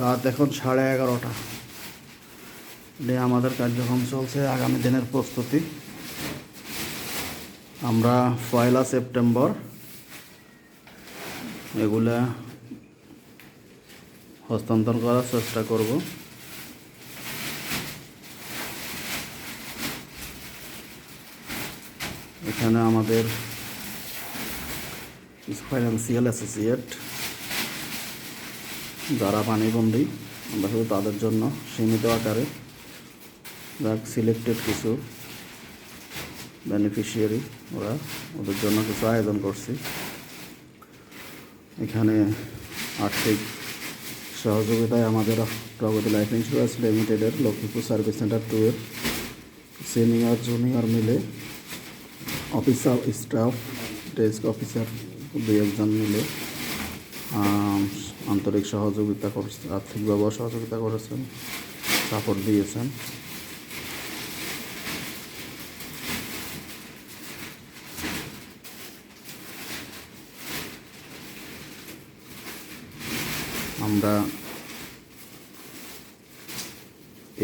রাত এখন সাড়ে এগারোটা। নিয়ে আমাদের কার্যক্রম চলছে আগামী দিনের প্রস্তুতি। আমরা পয়লা সেপ্টেম্বর, এগুলা হস্তান্তর করার চেষ্টা করব। এখানে আমাদের ফাইন্যান্সিয়াল অ্যাসোসিয়েট যারা পানিবন্দী, আমরা শুধু তাদের জন্য সীমিত আকারে যাক সিলেক্টেড কিছু বেনিফিশিয়ারি ওরা ওদের জন্য কিছু আয়োজন করছি। এখানে আর্থিক সহযোগিতায় আমাদের প্রগতি লাইফ ইন্স্যুরেন্স লিমিটেডের লক্ষ্মীপুর সার্ভিস সেন্টার টু এর সিনিয়র জুনিয়র মিলে অফিসার স্টাফ ডেস্ক অফিসার দুই একজন মিলে আন্তরিক সহযোগিতা করছে আর্থিকভাবেও সহযোগিতা করেছেন, সাপোর্ট দিয়েছেন। আমরা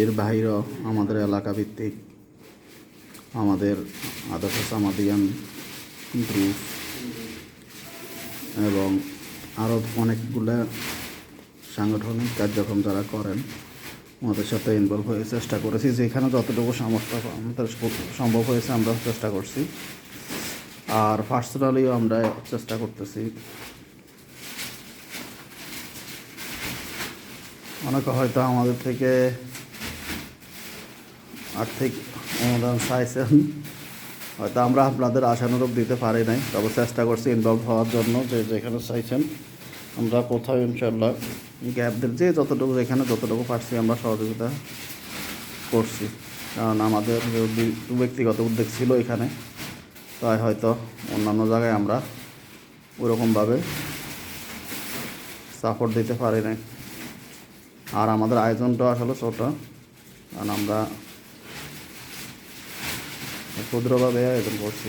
এর বাইরেও আমাদের এলাকা ভিত্তিক আমাদের আদর্শ সামাদিয়ান গ্রুপ এবং আরও অনেকগুলো সাংগঠনিক কার্যক্রম যারা করেন আমাদের সাথে ইনভলভ হয়ে চেষ্টা করেছি। যেখানে যতটুকু সামর্থ্য আমাদের সম্ভব হয়েছে আমরা চেষ্টা করছি। আর পার্সোনালিও আমরা চেষ্টা করতেছি। অনেকে হয়তো আমাদের থেকে আর্থিক অনুদান চাইছেন। হয়তো আমরা আপনাদের আশানুরূপ দিতে পারি নাই, তবে চেষ্টা করছি ইনভলভ হওয়ার জন্য যে যেখানে চাইছেন আমরা কোথাও ইনশাল্লাহ গ্যাপদের যে যতটুকু যেখানে যতটুকু পারছি আমরা সহযোগিতা করছি। কারণ আমাদের ব্যক্তিগত উদ্যোগ ছিল এখানে, তাই হয়তো অন্যান্য জায়গায় আমরা ওরকমভাবে সাপোর্ট দিতে পারি নাই। আর আমাদের আয়োজনটা আসলে ছোট, কারণ আমরা ক্ষুদ্রভাবে আয়োজন করছি।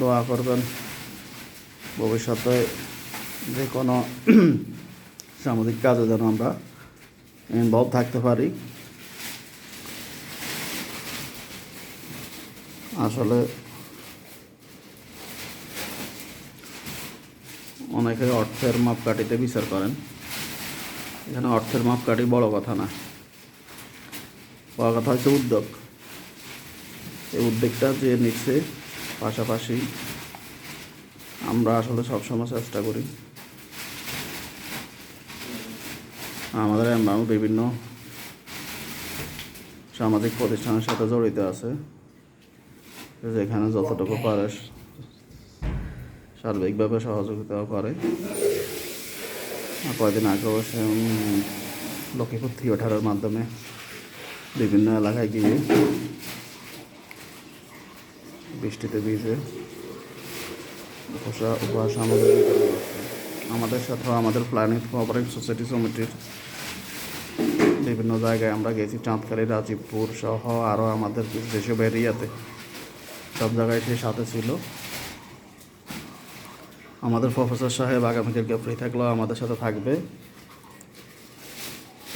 দোয়া করবেন, ভবিষ্যতে যে কোনো সামাজিক কাজে যেন আমরা ইনভলভ থাকতে পারি। আসলে অনেকে অর্থের মাপকাঠিতে বিচার করেন। এখানে অর্থের মাপকাঠি বড় কথা না। বড় কথা হচ্ছে উদ্যোগ। এই উদ্যোগটা যে নিচ্ছে, পাশাপাশি আমরা আসলে সবসময় চেষ্টা করি। আমাদের আমরা বিভিন্ন সামাজিক প্রতিষ্ঠানের সাথে জড়িত আছে, যেখানে যতটুকু পারে সার্বিকভাবে সহযোগিতাও করে। কয়েকদিন আগেও সে লক্ষ্মীপুর থিয়েটারের মাধ্যমে বিভিন্ন এলাকায় গিয়ে বৃষ্টিতে ভিজে সামগ্রী বিতরণ করছে। আমাদের সাথেও আমাদের প্ল্যানেট কোঅপারেটিভ সোসাইটি সমিতির বিভিন্ন জায়গায় আমরা গেছি, চাঁদখালি, রাজীবপুর সহ আরও আমাদের যেসব এরিয়াতে সব জায়গায় সে সাথে ছিল। আমাদের প্রফেসর সাহেব আগামীকালকে ফ্রি থাকলেও আমাদের সাথে থাকবে।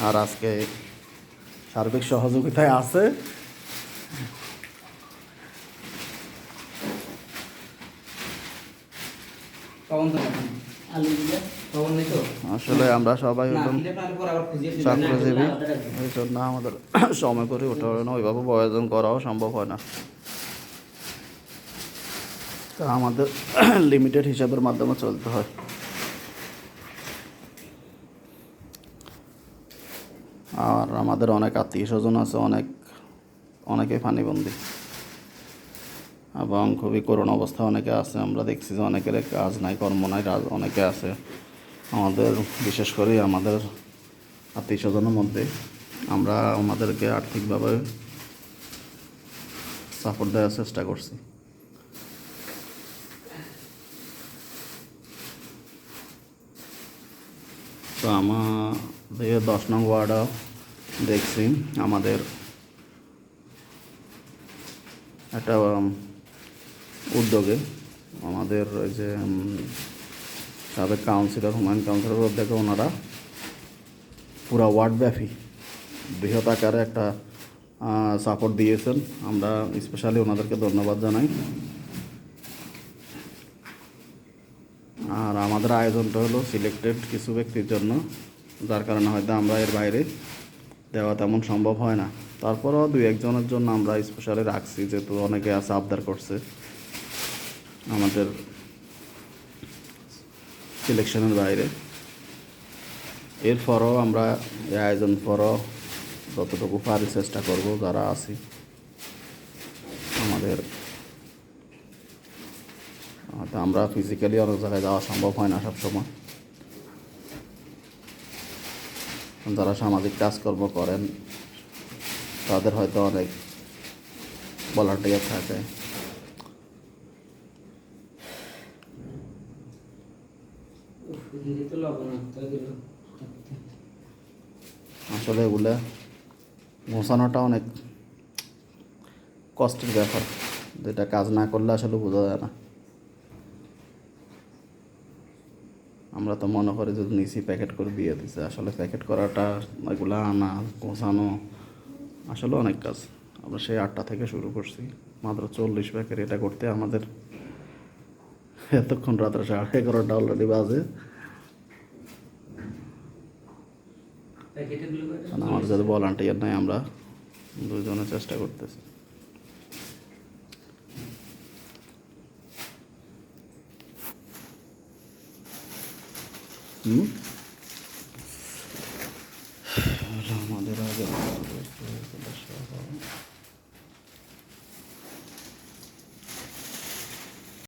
আর আজকে সার্বিক সহযোগিতায় আছে কখন তো আলু দিলে কখন নেই তো আসলে আমরা সবাই দিবেন। চাকরিজীবী। এই জন্য আমাদের সময় করে ওঠা হয় না ওইভাবে বয়োজন করাও সম্ভব হয় না। তা আমাদের লিমিটেড হিসাবের মাধ্যমে চলতে হয়। আর আমাদের অনেক আত্মীয় স্বজন আছে অনেক অনেকে পানিবন্দী এবং খুবই করুণ অবস্থা অনেকে আছে। আমরা দেখছি যে অনেকের কাজ নাই, কর্ম নাই কাজ অনেকে আছে। আমাদের, বিশেষ করে আমাদের আত্মীয় স্বজনের মধ্যে আমরা আমাদেরকে আর্থিকভাবে সাপোর্ট দেওয়ার চেষ্টা করছি। তো আমাদের দশ নং ওয়ার্ডও দেখছি। আমাদের একটা উদ্যোগে আমাদের যে সাবেক কাউন্সিলর হুমায়ুন কাউন্সিলর অধ্যক্ষ ওনারা পুরা ওয়ার্ডব্যাপী বৃহৎ আকারে একটা সাপোর্ট দিয়েছেন। আমরা স্পেশালি ওনাদেরকে ধন্যবাদ জানাই। আর আমাদের আয়োজনটা হলো সিলেক্টেড কিছু ব্যক্তির জন্য, যার কারণে হয়তো আমরা এর বাইরে দেওয়া তেমন সম্ভব হয় না। তারপরেও দুই একজনের জন্য আমরা স্পেশালি রাখছি, যেহেতু অনেকে আছে আবদার করছে। আমাদের সিলেকশনের বাইরে। এরপরও আমরা এই আয়োজন পরও যতটুকু পারি চেষ্টা করব, যারা আছি, আমাদের হয়তো আমরা ফিজিক্যালি অনেক জায়গায় যাওয়া সম্ভব হয় না সবসময়। যারা সামাজিক কাজকর্ম করেন, তাদের হয়তো অনেক ভলান্টিয়ার থাকে। আসলে এগুলো গোছানোটা অনেক কষ্টের ব্যাপার। যেটা কাজ না করলে আসলে বোঝা যায় না। আমরা তো মনে করি যে নিচি প্যাকেট করে দিয়ে দিছে। আসলে প্যাকেট করাটা এগুলো আনা, গোছানো আসলে অনেক কাজ। আমরা সেই আটটা থেকে শুরু করছি। মাত্র চল্লিশ প্যাকেট এটা করতে আমাদের এতক্ষণ রাত্রে সাড়ে এগারোটা অলরেডি বাজে প্যাকেটে গুলো কয়টা? কারণ আমার যদি ভলান্টিয়ার নাই আমরা দুজনে চেষ্টা করতেছি। হুম?